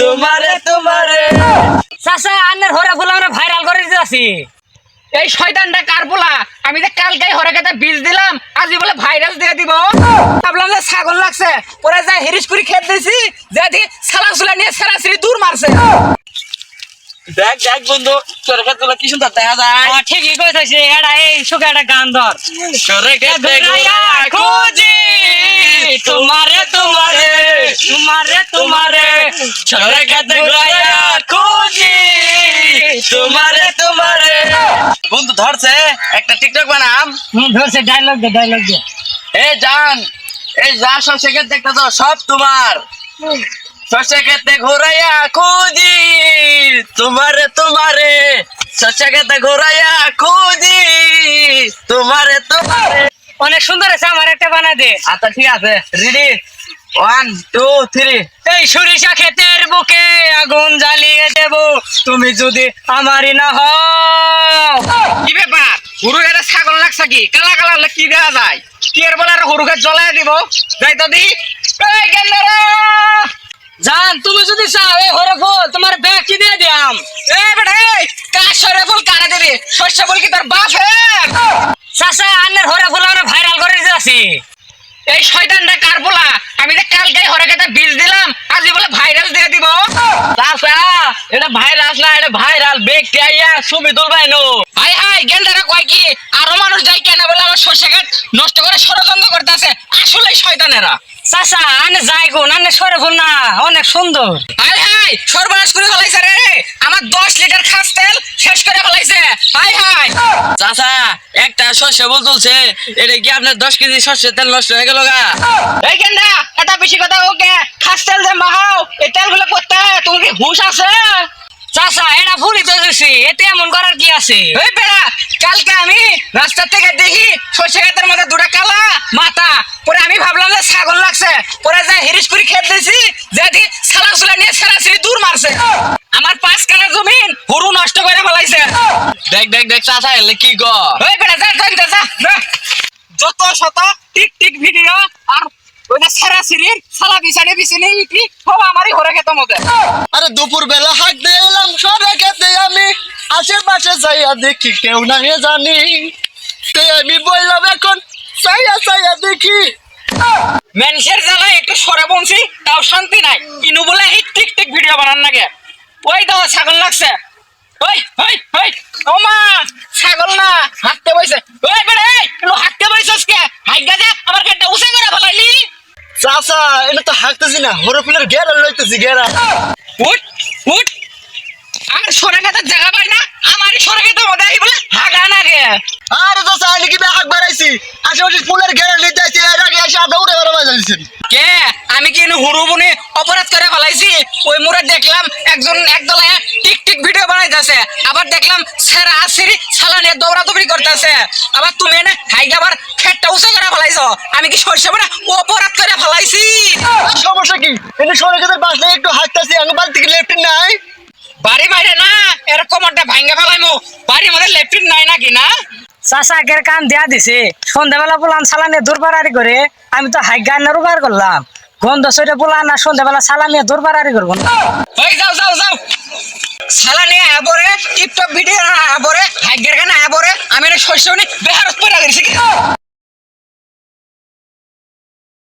তোমারে তোমারে চাচা আন্নের হরে ফুল আমরা ভাইরাল করে দিতে আছি। এই শয়তানটা কার পোলা? আমি যে কালকে হরে খেতে বীজ দিলাম আজই বলে ভাইরাল দিয়ে দিব। ভাবলাম যে ছাগল লাগছে পরে যা হিরিস করে খেত দিয়েছি যে সালা সুলা নিয়ে সেরাসিরি দূর মারছে। দেখ দেখ বন্ধু কি সুন্দর দেখা যায়। ও, ঠিকই কইতেছি এটা এই সুখে একটা গান ধর। তোমারে তোমারে তোমারে তোমারে। সরে খেতে ঘুরাইয়া খুঁজি তোমারে তোমারে। বন্ধু ধরছে একটা টিকটক বানাম। হুম ধরছে ডায়লগ দে ডায়লগ দে। এ জান এই যা সব সেখান দেখতে তো সব তোমার। শস্য খেতে ঘোরাইয়া খুঁজি তোমারে তোমারে শস্য খেতে ঘোরাইয়া খুঁজি তোমারে তোমারে। অনেক সুন্দর আছে আমার একটা বানা দে। আচ্ছা ঠিক আছে রেডি ওয়ান টু থ্রি এই সরিষা ক্ষেতের বুকে আগুন জ্বালিয়ে দেব তুমি যদি আমারই না হও। কি ব্যাপার? গরু এটা ছাগল লাগছে কি? কালা কালা কি দেওয়া যায়? টিয়ার বলে আর গরুকে জ্বলাই দিব? যাই তো দি। এই গেন্দারা জান, তুমি যদি চাও, এই হরে ফুল তোমার ব্যাগ কি দিয়ে দিয়াম। এই বেটা, এই, কার সরে ফুল, কারা দেবে? শস্য ফুল কি তার বাপ, হে? চাচা, আন্নের হরে ফুল আমরা ভাইরাল করে দিতে আছি। এই শয়তানটা কার পোলা? আমি যে কালকে হরে খেতে বীজ দিলাম আজই বলে ভাইরাল দিয়ে দিব। চাচা, এটা ভাইরাল না, এটা ভাইরাল বেগ আইয়া ছবি তুলবাই নো হাই হাই গেন্দারা কয় কি? আরও মানুষ যাই কেন বলে আমার খেত নষ্ট করে ষড়যন্ত্র করতেছে আসলে শয়তানেরা। চাচা আনে যাই গুণ আনে সরে ফুল না অনেক সুন্দর। হাই হাই সর্বনাশ করে ফেলাইছে রে। আমার দশ লিটার খাস তেল শেষ করে ফেলাইছে। হাই হাই। চাচা একটা শস্য বল তুলছে। এটা কি আপনার দশ কেজি শস্যের তেল নষ্ট হয়ে গেল গা? এই গেন্দা এটা বেশি কথা ওকে খাস তেল যে মাহাও এই তেলগুলো করতে তোমার কি হুশ আছে? চাচা এটা ফুলি তো দিছি এতে এমন করার কি আছে? এই বেড়া কালকে আমি রাস্তা থেকে দেখি সর্ষে ক্ষেতের মধ্যে দুটা কালা মাথা। পরে আমি ভাবলাম যে ছাগল লাগছে। পরে যাই হিরিস করে খেত দিছি যে দি সালা সুলা নিয়ে সেরাসিরি দূর মারছে। আমার পাঁচ কানা জমিন গরু নষ্ট করে ফেলাইছে। দেখ দেখ দেখ চাচা এলে কি গ ওই যা যা যা, যা যা। যত শত টিক টিক ভিডিও আর ওই যে সালা বিছানে বিছানে কি সব আমারই ঘরে খেতে মধ্যে আরে দুপুর বেলা হাঁক দিয়ে এলাম সরে খেতে আমি। আশেপাশে যাইয়া দেখি কেউ নাই জানি। তাই আমি বললাম এখন চাইয়া চাইয়া দেখি। মানুষের জ্বালায় একটু সরে বলছি তাও শান্তি নাই। ইনু বলে এই টিক টিক ভিডিও বানান নাগে ওই দাও ছাগল লাগছে। ওই ওই ওই ও মা ছাগল না হাঁটতে বইছে। ওই বেড়ে এই ইনু হাঁটতে বইছস কে হাইগা যা আমার কাছে উসে করে ফেলাইলি চাচা এটা তো হাঁকতেছি না হরফুলের গেরা লইতেছি গেরা উঠ উঠ। আর সরে জায়গা পাই না সরে খেতে আই বলে হাগা নাগে আরে চাচা আমি কি হাঁক বেড়াইছি আশেপাশে ফুলের গেরা লইতে আইছি এর আগে এসে উড়ে বেড়া বাজাইছেন কে? আমি কি ইনু হুড়ু বুনে অপরাধ করে ফেলাইছি? ওই মোড়ে দেখলাম একজন একদলে টিক টিক ভিডিও বানাইতেছে। আবার দেখলাম সেরা আসিরি সালা নিয়ে দৌড়াদৌড়ি করতেছে। আবার তুমি এনে হাইগা আবার ফেটটা উঁচু করে ফেলাইছো। আমি কি সরষে মানে অপরাধ করে ফেলাইছি সমস্যা কি? এনে সরে খেতে বাসলে একটু হাঁকতেছি আমি বাড়ি থেকে লেফট নাই। বাড়ি মাইরে না এরকম একটা ভাঙ্গা ফেলাইমু। বাড়ির মধ্যে লেফটিন নাই নাকি না? চাচা আগের কাম দেয়া দিছে সন্ধ্যাবেলা সালানে করে আমি তো হাই গান্নার উবার করলাম। গন্ধ সরে পোলান আর সন্ধ্যাবেলা সালানিয়ে দূরপাড়ারি করব না। যাও যাও যাও। সালা নিয়ে আয়া পরে টিকটক ভিডিও আয়া পরে হাইগের কানে আয়া পরে আমি এটা শস্য বেহারত গেছি